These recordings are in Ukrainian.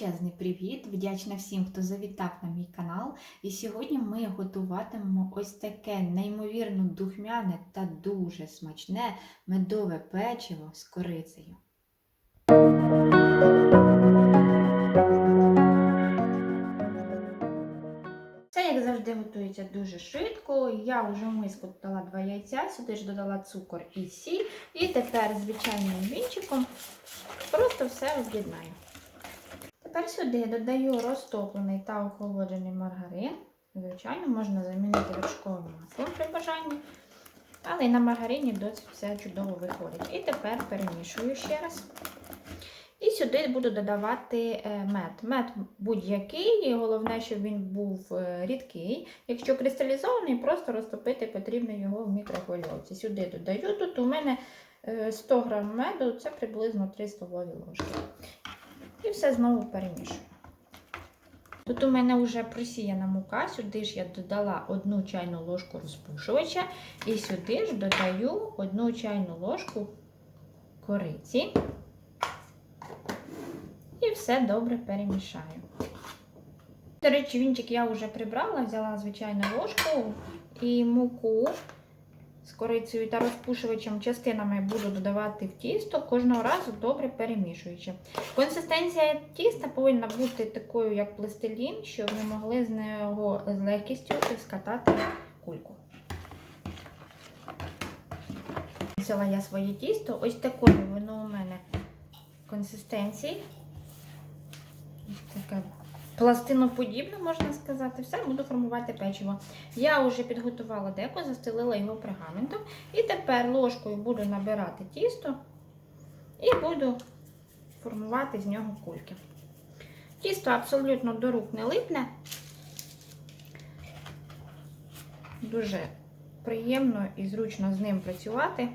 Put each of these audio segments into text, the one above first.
Величезний привіт! Вдячна всім, хто завітав на мій канал. І сьогодні ми готуватимемо ось таке неймовірно духмяне та дуже смачне медове печиво з корицею. Це, як завжди, готується дуже швидко. Я вже в миску додала два яйця, сюди ж додала цукор і сіль. І тепер звичайним вінчиком просто все об'єднаю. Тепер сюди додаю розтоплений та охолоджений маргарин. Звичайно, можна замінити вершковим маслом при бажанні. Але і на маргарині досить все чудово виходить. І тепер перемішую ще раз. І сюди буду додавати е, мед. Мед будь-який, і головне, щоб він був е, рідкий. Якщо кристалізований, просто розтопити потрібно його в мікрохвильовці. Сюди додаю. Тут у мене е, 100 г меду, це приблизно 3 столові ложки. І все знову перемішую. Тут у мене вже просіяна мука, сюди ж я додала одну чайну ложку розпушувача, і сюди ж додаю одну чайну ложку кориці. І все добре перемішаю. До речі, вінчик я вже прибрала, взяла звичайну ложку і муку з корицею та розпушувачем частинами буду додавати в тісто, кожного разу добре перемішуючи. Консистенція тіста повинна бути такою, як пластилін, щоб ми могли з нього з легкістю скатати кульку. Взяла я своє тісто, ось такою воно у мене консистенції. Ось таке пластиноподібне, можна сказати. Все, буду формувати печиво. Я вже підготувала деко, застелила його пергаментом. І тепер ложкою буду набирати тісто і буду формувати з нього кульки. Тісто абсолютно до рук не липне. Дуже приємно і зручно з ним працювати.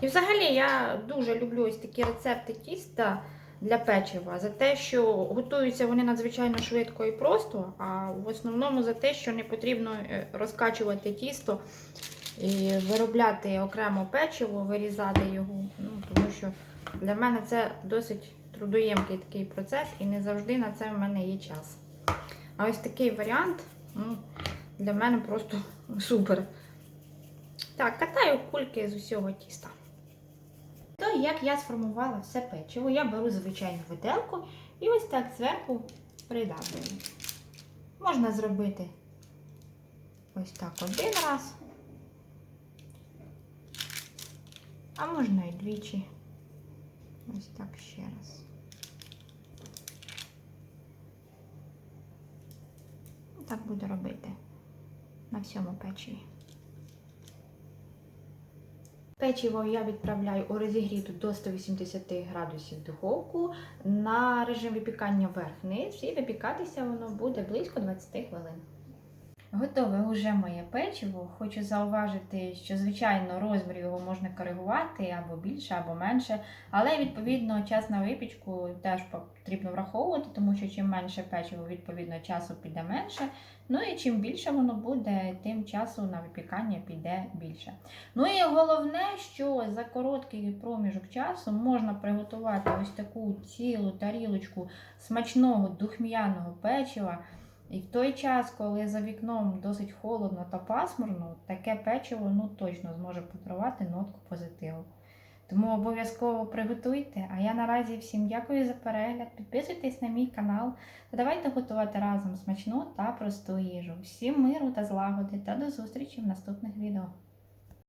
І взагалі я дуже люблю ось такі рецепти тіста для печива. За те, що готуються вони надзвичайно швидко і просто, а в основному за те, що не потрібно е, розкачувати тісто і виробляти окремо печиво, вирізати його. Ну, Тому що для мене це досить трудоємкий такий процес, і не завжди на це в мене є час. А ось такий варіант ну, для мене просто супер. Так, катаю кульки з усього тіста. Як я сформувала все печиво, я беру звичайну виделку і ось так зверху придавлюю. Можна зробити ось так один раз, а можна і двічі. Ось так ще раз. Так буду робити на всьому печиві. Печиво я відправляю у розігріту до 180 градусів духовку на режим випікання вверх-вниз і випікатися воно буде близько 20 хвилин. Готове уже моє печиво. Хочу зауважити, що, звичайно, розмір його можна коригувати або більше, або менше. Але, відповідно, час на випічку теж потрібно враховувати, тому що чим менше печиво, відповідно, часу піде менше. Ну і чим більше воно буде, тим часу на випікання піде більше. Ну і головне, що за короткий проміжок часу можна приготувати ось таку цілу тарілочку смачного духм'яного печива. І в той час, коли за вікном досить холодно та пасмурно, таке печиво ну, точно зможе подарувати нотку позитиву. Тому обов'язково приготуйте. А я наразі всім дякую за перегляд. Підписуйтесь на мій канал та давайте готувати разом смачну та просту їжу. Всім миру та злагоди та до зустрічі в наступних відео.